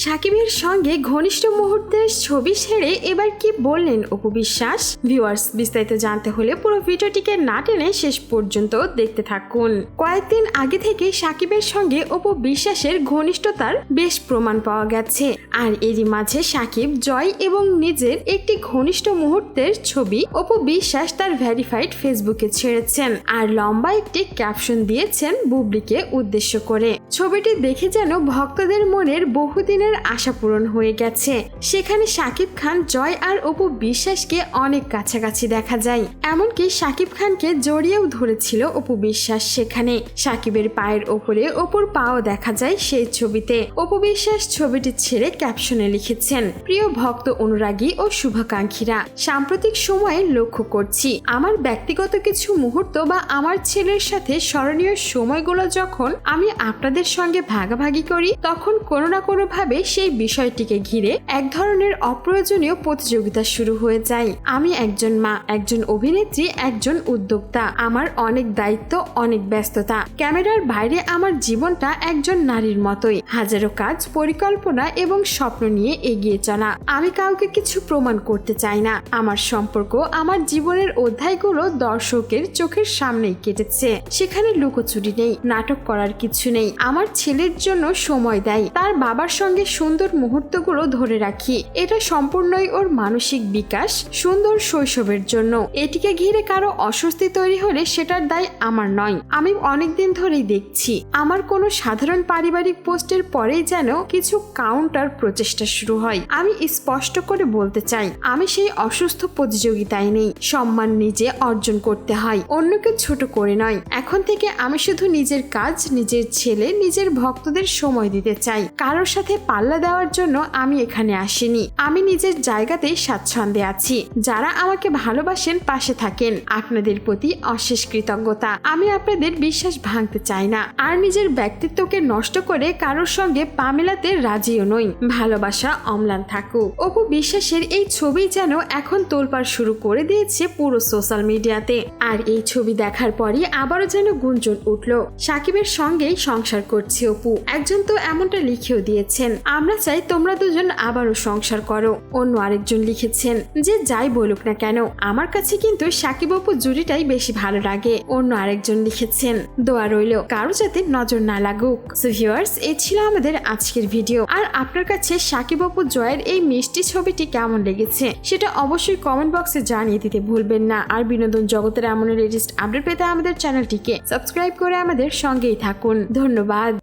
下。সাকিবের সঙ্গে ঘনিষ্ঠ মুহূর্তের ছবি সেরে এবার কি বললেন অপু বিশ্বাস? ভিউয়ার্স, বিস্তারিত জানতে হলে পুরো ভিডিওটিকে না টেনে শেষ পর্যন্ত দেখতে থাকুন। কয়েকদিন আগে থেকে সাকিবের সঙ্গে অপু বিশ্বাসের ঘনিষ্ঠতার বেশ প্রমাণ পাওয়া গেছে। আর এরই মাঝে সাকিব জয় এবং নিজের একটি ঘনিষ্ঠ মুহূর্তের ছবি অপু বিশ্বাস তার ভেরিফাইড ফেসবুকে ছেড়েছেন আর লম্বা একটি ক্যাপশন দিয়েছেন বুবলিকে উদ্দেশ্য করে। ছবিটি দেখে যেন ভক্তদের মনের বহুদিনের আশা পূরণ হয়ে গেছে। সেখানে সাকিব খান, জয় আর অপু বিশ্বাসকে অনেক কাছাকাছি দেখা যায়। এমনকি সাকিব খানকে জড়িয়েও ধরেছিল অপু বিশ্বাস সেখানে। সাকিবের পায়ের ওপরে অপুর পাও দেখা যায় সেই ছবিতে। অপু বিশ্বাস ছবিটি ছেড়ে ক্যাপশনে লিখেছেন, প্রিয় ভক্ত অনুরাগী ও শুভাকাঙ্ক্ষীরা, সাম্প্রতিক সময়ে লক্ষ্য করছি, আমার ব্যক্তিগত কিছু মুহূর্ত বা আমার ছেলের সাথে স্মরণীয় সময়গুলো যখন আমি আপনাদের সঙ্গে ভাগাভাগি করি, তখন কোনো না কোনো ভাবে সেই বিষয়টিকে ঘিরে এক ধরনের অপ্রয়োজনীয় প্রতিযোগিতা শুরু হয়ে যায়। আমি একজন মা, একজন অভিনেত্রী, একজন উদ্যোক্তা। আমার অনেক দায়িত্ব, অনেক ব্যস্ততা। ক্যামেরার বাইরে আমার জীবনটা একজন নারীর মতোই। হাজারো কাজ, পরিকল্পনা এবং স্বপ্ন নিয়ে এগিয়ে চলা। আমি কাউকে কিছু প্রমাণ করতে চাই না। আমার সম্পর্ক, আমার জীবনের অধ্যায়গুলো দর্শকের চোখের সামনেই কেটেছে। সেখানে লুকোচুরি নেই, নাটক করার কিছু নেই। আমার ছেলের জন্য সময় দেয়। তার বাবার সঙ্গে সুন্দর মুহূর্তগুলো ধরে রাখি। এটা সম্পূর্ণই ওর মানসিক বিকাশ, সুন্দর শৈশবের জন্য। এটিকে ঘিরে কারও অস্বস্তি তৈরি হলে সেটার দায় আমার নয়। আমি অনেকদিন ধরেই দেখছি, আমার কোনো সাধারণ পারিবারিক পোস্টের পরেই যেন কিছু কাউন্টার প্রচেষ্টা শুরু হয়। আমি স্পষ্ট করে বলতে চাই, আমি সেই অসুস্থ প্রতিযোগিতায় নেই। সম্মান নিজে অর্জন করতে হয়, অন্যকে ছোট করে নয়। এখন থেকে আমি শুধু নিজের কাজ, নিজের ছেলে, নিজের ভক্তদের সময় দিতে চাই। কারোর সাথে পাল্লা দেওয়ার জন্য আমি এখানে আসিনি। আমি নিজের জায়গাতেই স্বাচ্ছন্দ্যে আছি। যারা আমাকে ভালোবাসেন, পাশে থাকেন। আপনাদের প্রতি অশেষ কৃতজ্ঞতা। আমি আপনাদের বিশ্বাস ভাঙতে চাই না। আর নিজের ব্যক্তিত্বকে নষ্ট করে কারোর সঙ্গে পা মেলাতে রাজিও নই। ভালোবাসা অম্লান থাকুক। অপু বিশ্বাসের এই ছবি যেন এখন তোলপাড় শুরু করে দিয়েছে পুরো সোশ্যাল মিডিয়াতে। আর এই ছবি দেখার পরই আবারও যেন গুঞ্জন উঠল। সাকিবের সঙ্গেই সংসার করছে অপু। একজন তো এমনটা লিখেও দিয়েছেন। আমরা চাই তোমরা দুজন আবারও সংসার করো। অন্য আরেকজন লিখেছেন যে যাই বলুক না কেন, আমার কাছে কিন্তু সাকিব অপু জুড়িটাই বেশি ভালো লাগে। অন্য আরেকজন লিখেছেন, দোয়া রইল, কারও যাতে নজর না লাগুক। সো ভিউয়ার্স এই ছিল আমাদের আজকের ভিডিও আর আপনার কাছে সাকিব অপু জয়ের এই মিষ্টি ছবিটি কেমন লেগেছে, সেটা অবশ্যই কমেন্ট বক্সে জানিয়ে দিতে ভুলবেন না। আর বিনোদন জগতের এমন লেটেস্ট আপডেট পেতে আমাদের চ্যানেলটিকে সাবস্ক্রাইব করে আমাদের সঙ্গেই থাকুন। ধন্যবাদ।